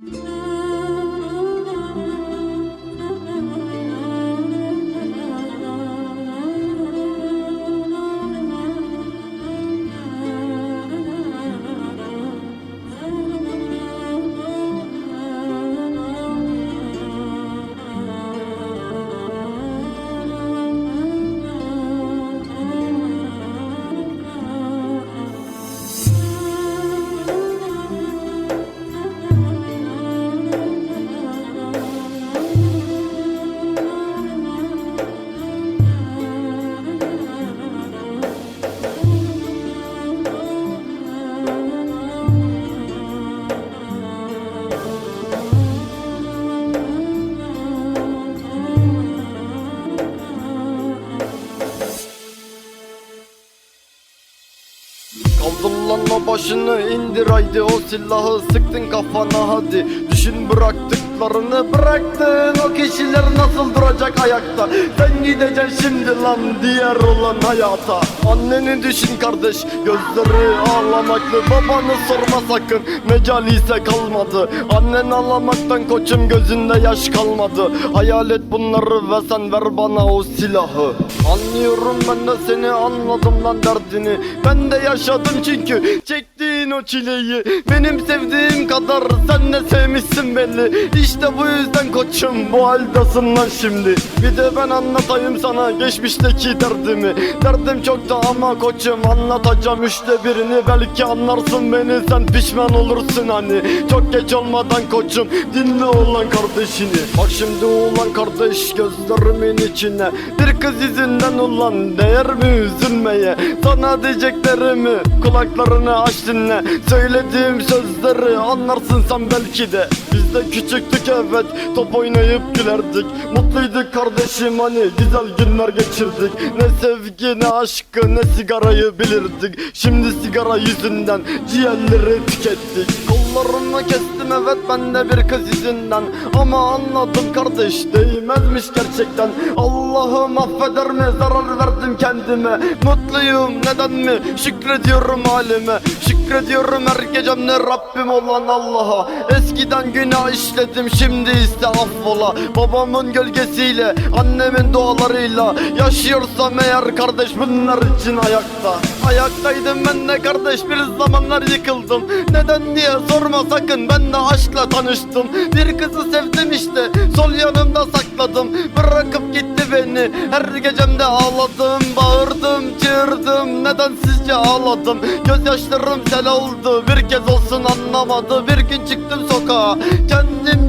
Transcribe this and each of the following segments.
Kaldır lan o başını indir haydi o silahı sıktın kafana hadi. Düşün bıraktıklarını bıraktın. O kişiler nasıl duracak ayakta? Sen gideceksin şimdi lan diğer olan hayata. Anneni düşün kardeş gözleri ağlamaklı. Babanı sorma sakın mecali ise kalmadı. Annen ağlamaktan koçum gözünde yaş kalmadı. Hayal et bunları ve sen ver bana o silahı. Anlıyorum ben de seni anladım lan derdini. Ben de yaşadım çünkü çektiğin o çileyi. Benim sevdiğim kadar sen de sevmişsin belli İşte bu yüzden koçum bu haldesin lan şimdi. Bir de ben anlatayım sana geçmişteki derdimi. Derdim çoktu ama koçum anlatacağım üçte birini. Belki anlarsın beni sen pişman olursun hani. Çok geç olmadan koçum dinle olan kardeşini. Bak şimdi ulan kardeş gözlerimin içine. Bir kız yüzünden ulan değer mi üzülmeye? Sana diyeceklerimi kulaklarını aç dinle. Söylediğim sözleri anlarsın sen belki de. Biz de küçüktük evet top oynayıp gülerdik. Mutluyduk kardeşim hani güzel günler geçirdik. Ne sevgi ne aşkı ne sigarayı bilirdik. Şimdi sigara yüzünden ciğerleri tükettik. Kollarımı kestim evet ben de bir kız yüzünden. Ama anladım kardeş değmezmiş gerçekten. Allah'ım affeder mi? Zarar verdim kendime. Mutluyum neden mi? Şükrediyorum halime. Şükrediyorum her gecemde Rabbim olan Allah'a. Eskiden günah işledim şimdi ise affola. Babamın gölgesiyle annemin dualarıyla. Yaşıyorsam eğer kardeş bunlar için ayakta. Ayaktaydım ben de kardeş bir zamanlar yıkıldım. Neden diye sorma sakın ben de aşkla tanıştım. Bir kızı sevdim işte sol yanımda sakladım. Bırakıp gitti beni her gecemde ağladım. Bağırdım çığırdım neden sizce ağladım? Gözyaşlarım sel oldu bir kez olsun anlamadı. Bir gün çıktım sokağa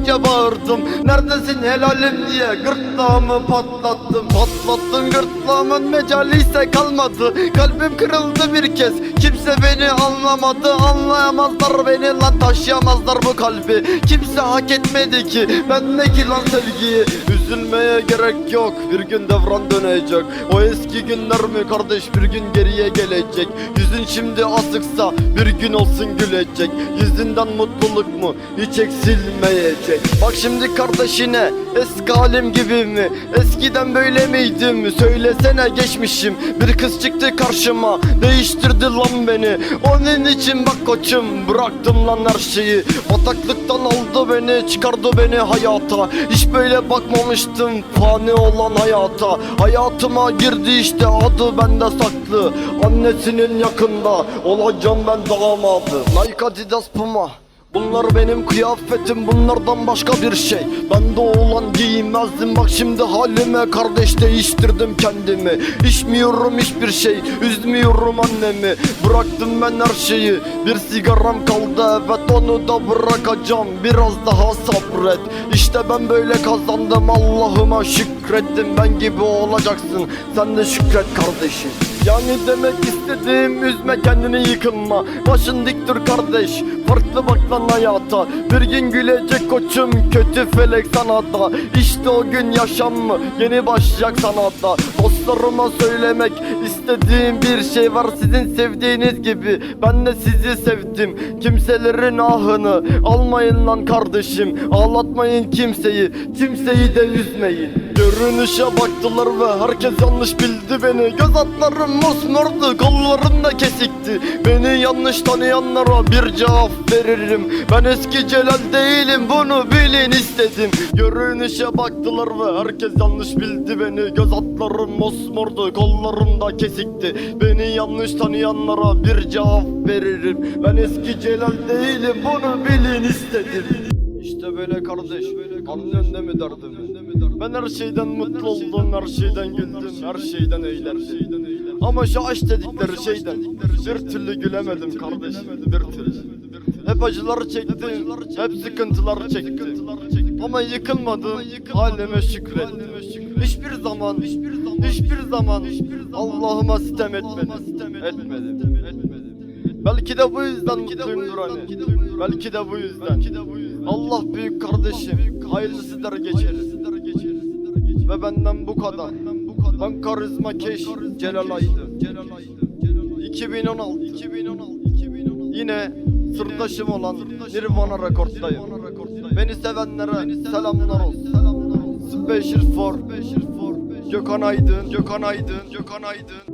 kendimce bağırdım. Neredesin helalim diye gırtlağımı patlattım. Patlattım gırtlağımın mecali ise kalmadı. Kalbim kırıldı bir kez. Kimse beni anlamadı. Anlayamazlar beni lan taşıyamazlar bu kalbi. Kimse hak etmedi ki bendeki lan sevgiyi. Üzülmeye gerek yok. Bir gün devran dönecek. O eski günler mi kardeş? Bir gün geriye gelecek. Yüzün şimdi asıksa bir gün olsun gülecek. Yüzünden mutluluk mu? Hiç eksilmeyecek Bak şimdi kardeşine eski halim gibi mi? Eskiden böyle miydim söylesene geçmişim. Bir kız çıktı karşıma değiştirdi lan beni. Onun için bak koçum bıraktım lan her şeyi. Bataklıktan aldı beni çıkardı beni hayata. Hiç böyle bakmamıştım fani olan hayata. Hayatıma girdi işte adı bende saklı. Annesinin yakında olacağım ben damadı Nike Adidas Puma Bunlar benim kıyafetim bunlardan başka bir şey. Ben de olan giymezdim bak şimdi halime kardeş değiştirdim kendimi. İçmiyorum hiçbir şey üzmüyorum annemi. Bıraktım ben her şeyi bir sigaram kaldı evet onu da bırakacağım. Biraz daha sabret. İşte ben böyle kazandım Allah'ıma şükrettim ben gibi olacaksın. Sen de şükret kardeşim. Yani demek istediğim üzme kendini yıkılma Başın dik dur kardeş Farklı bak lan hayata. Bir gün gülecek koçum kötü felek sana da. İşte o gün yaşam mı? Yeni başlayacak sana da. Dostlarıma söylemek istediğim bir şey var. Sizin sevdiğiniz gibi ben de sizi sevdim. Kimselerin ahını almayın lan kardeşim. Ağlatmayın kimseyi kimseyi de üzmeyin Görünüşe baktılar ve herkes yanlış bildi beni Göz atlarım mosmordu kollarım da kesikti Beni yanlış tanıyanlara bir cevap veririm Ben eski Celal değilim bunu bilin istedim Görünüşe baktılar ve herkes yanlış bildi beni Göz atlarım mosmordu kollarım da kesikti Beni yanlış tanıyanlara bir cevap veririm Ben eski Celal değilim bunu bilin istedim İşte böyle kardeş, anlıyorsun değil mi derdimi? Ben her şeyden mutlu oldum, her şeyden güldüm, her şeyden eğlendim. Ama şu aşk dedikleri şeyden bir türlü gülemedim kardeşim, bir türlü. Hep acılar çektim, hep sıkıntılar çektim. Ama yıkılmadım, halime şükrettim. Hiçbir zaman, hiçbir zaman Allah'ıma sitem etmedim, etmedim, Belki de bu yüzden mutluyumdur hani. Belki de bu yüzden. Allah büyük kardeşim. Hayırlısı der geçeriz. Ve benden bu kadar. Ben karizma keş Celal Aydın. 2016. 2016. Yine sırdaşım olan Nirvana Rekord'dayım. Beni sevenlere selamlar olsun. Special for Gökhan Aydın, Gökhan Aydın, Gökhan Aydın.